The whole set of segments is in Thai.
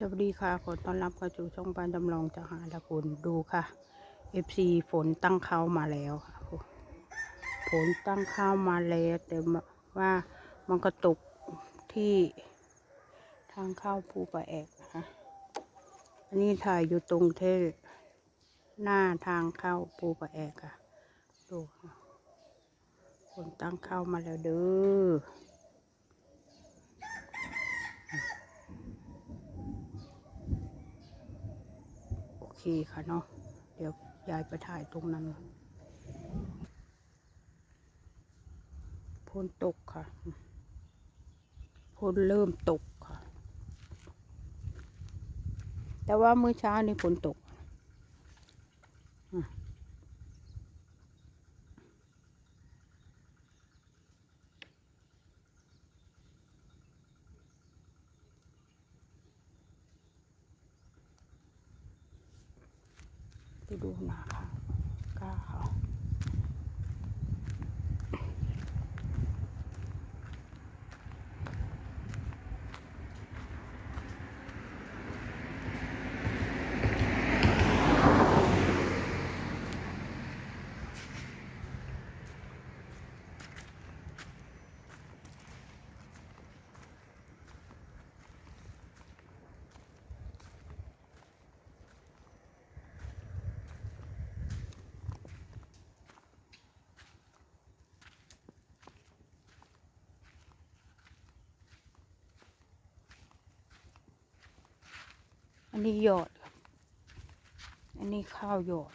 สวัสดีค่ะ ขอต้อนรับเข้าสู่ช่องปานจำลองจะหาละคุณดูค่ะ FC ฝนตั้งเข้ามาแล้วค่ะ ฝนตั้งเข้ามาแล้ว แต่ว่ามันก็ตกที่ทางเข้าภูปะแอกนะคะ อันนี้ถ่ายอยู่ตรงเทหน้าทางเข้าภูปะแอกค่ะ ดูค่ะ ฝนตั้งเข้ามาแล้วเด้อ โอเคค่ะเนาะ เดี๋ยวยายไปถ่ายตรงนั้นฝนตกค่ะฝนเริ่มตกค่ะ แต่ว่ามื้อเช้านี่ฝนตกอะ ไปดูหนาค่ะก้าเขา อันนี้หยอด อันนี้ข้าวหยอด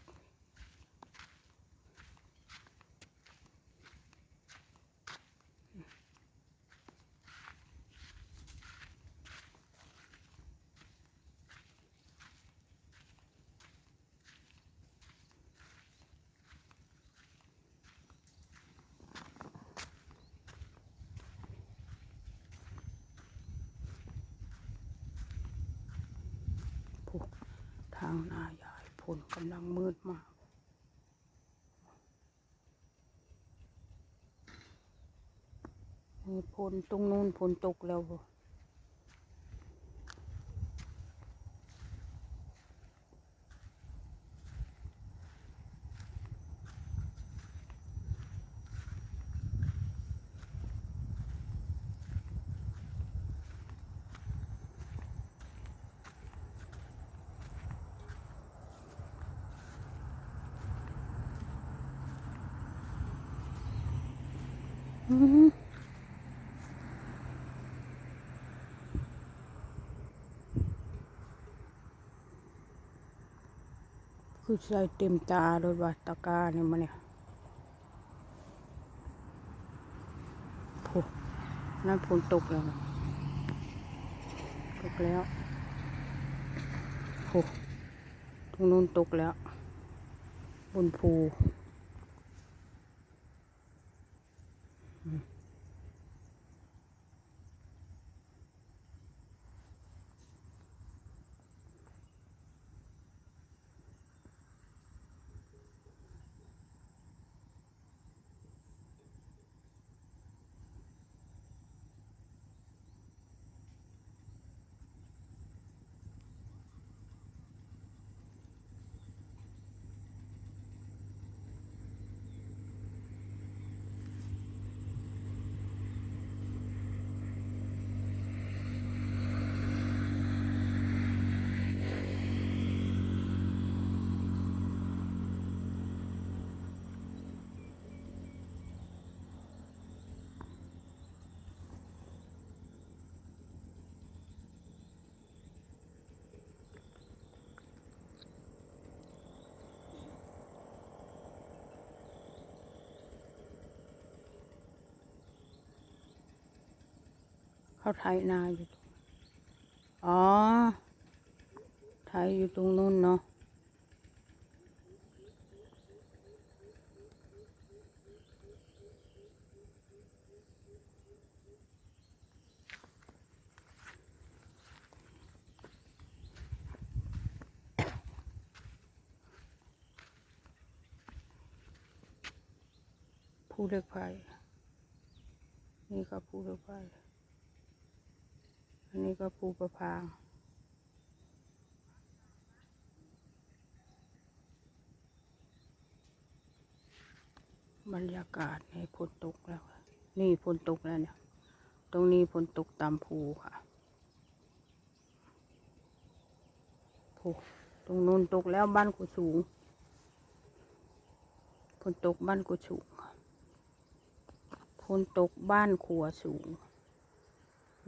างนายายฝนกำลังมืดมาก มีฝนตรงนู้นฝนตกแล้ว คือใส่เต็มตาเลยว่าตะกาเนี่ยมันเนี่ยโอ้นั่นฝนตกแล้วตกแล้วโอ้ตรงนู้นตกแล้ว บนภู เขาไถนาอยู่ อ๋อ ไถอยู่ตรงนู้นเนาะ ผู้เล็กไฟนี่ก็ผู้เล็กไฟ อันนี้ก็ภูประพาบรรยากาศในฝนตกแล้ว นี่ฝนตกแล้วเนี่ย ตรงนี้ฝนตกตามภูค่ะภูตรงนู้นตกแล้วบ้านกูสูงฝนตกบ้านกูสูงฝนตกบ้านขัวสูง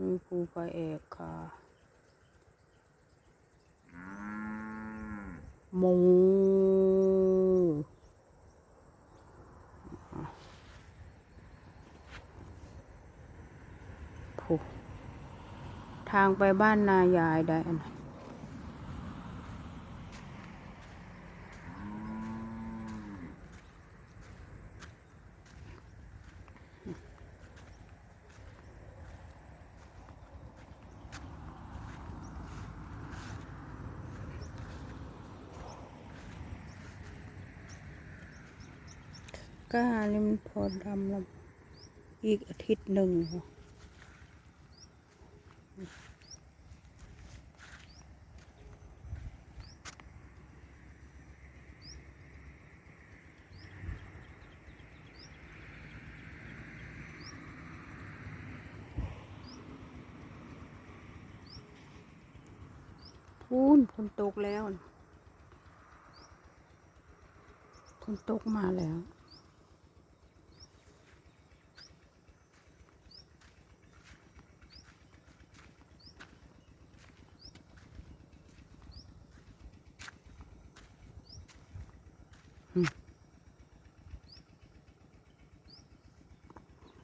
นี่ภูพระเอกค่ะหมูผูทางไปบ้านนายายได้อันไหน ก็นี่มันพอดำแล้วอีกอาทิตย์หนึ่งพูนฝนตกแล้วฝนตกมาแล้ว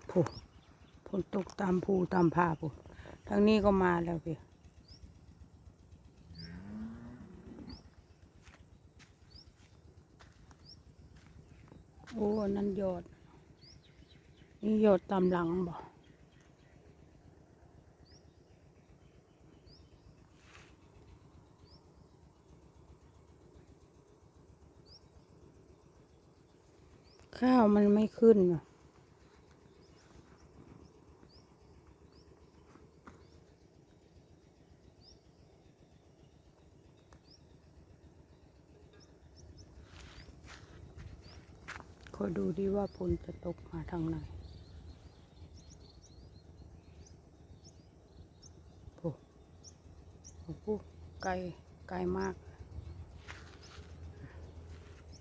ผูฝ นตกตามภูตามผาผูทางนี้ก็มาแล้วพี่โอ้อันนั่นยอด นี่ยอดตามหลังบ่ข้าวมันไม่ขึ้นอะ อดูดีว่าฝนจะตกมาทางไหนโอ้โหไกลไกลมาก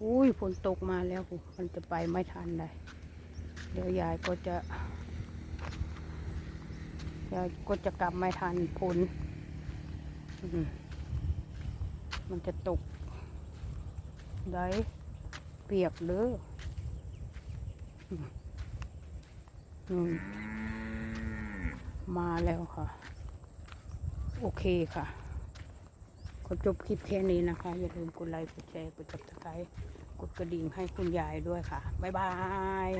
อุ้ยฝนตกมาแล้วมันจะไปไม่ทันเลยเดี๋ยวยายก็จะยายก็จะกลับไม่ทันฝนมันจะตกได้เปียกเด้อ มาแล้วค่ะ โอเคค่ะ ขอจบคลิปแค่นี้นะคะ อย่าลืมกดไลค์ กดแชร์ กดจับตะไคร้กดกระดิ่งให้คุณยายด้วยค่ะ บ๊ายบาย